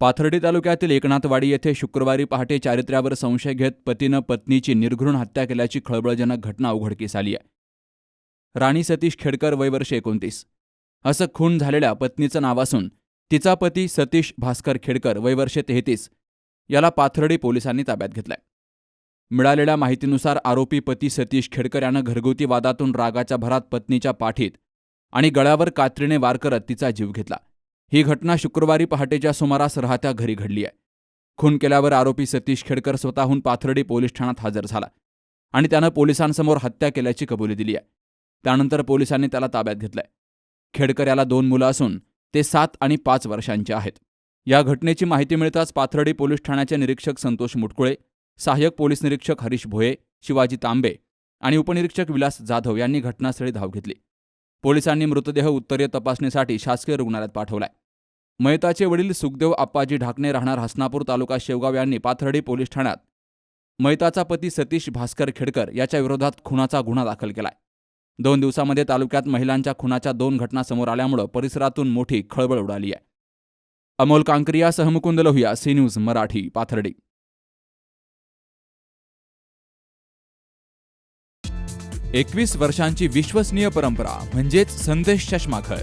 पाथर्डी तालुक्यातील एकनाथवाडी येथे शुक्रवारी पहाटे चारित्र्यावर संशय घेत पतीनं पत्नीची निर्घृण हत्या केल्याची खळबळजनक घटना उघडकीस आली आहे. राणी सतीश खेडकर वयवर्ष एकोणतीस. असं खून झालेल्या पत्नीचं नाव असून तिचा पती सतीश भास्कर खेडकर वयवर्षे तेहतीस. याला पाथर्डी पोलिसांनी ताब्यात घेतलाय. मिळालेल्या माहितीनुसार आरोपी पती सतीश खेडकर यानं घरगुती वादातून रागाच्या भरात पत्नीच्या पाठीत आणि गळ्यावर कात्रीने वार करत तिचा जीव घेतला. ही घटना शुक्रवारी पहाटेच्या सुमारास राहत्या घरी घडली आहे. खून केल्यावर आरोपी सतीश खेडकर स्वतःहून पाथर्डी पोलीस ठाण्यात हजर झाला आणि त्यानं पोलिसांसमोर हत्या केल्याची कबुली दिली आहे. त्यानंतर पोलिसांनी त्याला ताब्यात घेतलंय. खेडकर याला दोन मुलं असून ते सात आणि पाच वर्षांचे आहेत. या घटनेची माहिती मिळताच पाथर्डी पोलीस ठाण्याचे निरीक्षक संतोष मुटकुळे सहाय्यक पोलीस निरीक्षक हरीश भोये शिवाजी तांबे आणि उपनिरीक्षक विलास जाधव यांनी घटनास्थळी धाव घेतली. पोलिसांनी मृतदेह उत्तरीय तपासणीसाठी शासकीय रुग्णालयात पाठवलाय. मयताचे वडील सुखदेव आप्पाजी ढाकणे राहणार हसनापूर तालुका शेवगाव यांनी पाथर्डी पोलीस ठाण्यात. मयताचा पती सतीश भास्कर खेडकर याच्या विरोधात खुनाचा गुन्हा दाखल केलाय. दोन दिवसामध्ये तालुक्यात महिलांच्या खुनाच्या दोन घटना समोर आल्यामुळं परिसरातून मोठी खळबळ उडाली आहे. अमोल कांकरिया सहमुकुंद लोहिया सी न्यूज मराठी पाथर्डी. एकवीस वर्षांची विश्वसनीय परंपरा म्हणजेच संदेश चष्माघर.